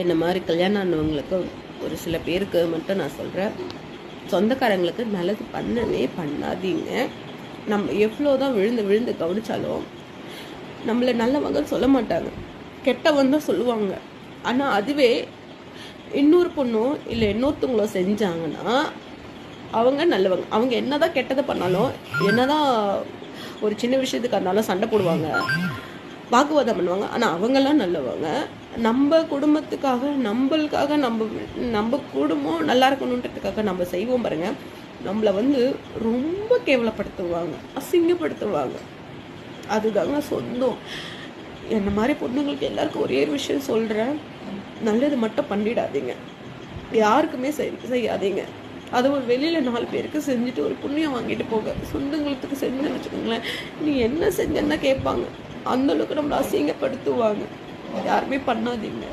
என்ன மாதிரி கல்யாணம் ஆனவங்களுக்கு ஒரு சில பேருக்கு மட்டும் நான் சொல்கிறேன் சொந்தக்காரங்களுக்கு நல்லது பண்ணவே பண்ணாதீங்க. நம்ம எவ்வளோ தான் விழுந்து விழுந்து கவனித்தாலும் நம்மளை நல்லவங்கன்னு சொல்ல மாட்டாங்க. கெட்டவன் தான் சொல்லுவாங்க. ஆனால் அதுவே இன்னொரு பொண்ணோ இல்லை இன்னொருத்தவங்களோ செஞ்சாங்கன்னா அவங்க நல்லவங்க. அவங்க என்னதான் கெட்டதை பண்ணாலும் என்னதான் ஒரு சின்ன விஷயத்துக்கு இருந்தாலும் சண்டை போடுவாங்க. வாக்குவாதம் பண்ணுவாங்க. ஆனால் அவங்கெல்லாம் நல்லவங்க. நம்ம குடும்பத்துக்காக நம்மளுக்காக நம்ம நம்ம குடும்பம் நல்லா இருக்கணுன்றதுக்காக நம்ம செய்வோம் பாருங்க. நம்மளை வந்து ரொம்ப கேவலப்படுத்துவாங்க. அசிங்கப்படுத்துவாங்க. அதுதாங்க சொந்தம். என்ன மாதிரி பொண்ணுங்களுக்கு எல்லாருக்கும் ஒரே ஒரு விஷயம் சொல்கிறேன் நல்லது மட்டும் பண்ணிடாதீங்க. யாருக்குமே செய் செய்யாதீங்க. அதுவும் வெளியில் நாலு பேருக்கு செஞ்சுட்டு ஒரு புண்ணியம் வாங்கிட்டு போக சொந்தங்களுக்கு செஞ்சுன்னு வச்சுக்கோங்களேன். நீ என்ன செஞ்சேன்னா கேட்பாங்க. அந்தளவுக்கு நம்மளை அசிங்கப்படுத்துவாங்க. யாருமே பண்ணாதீங்க.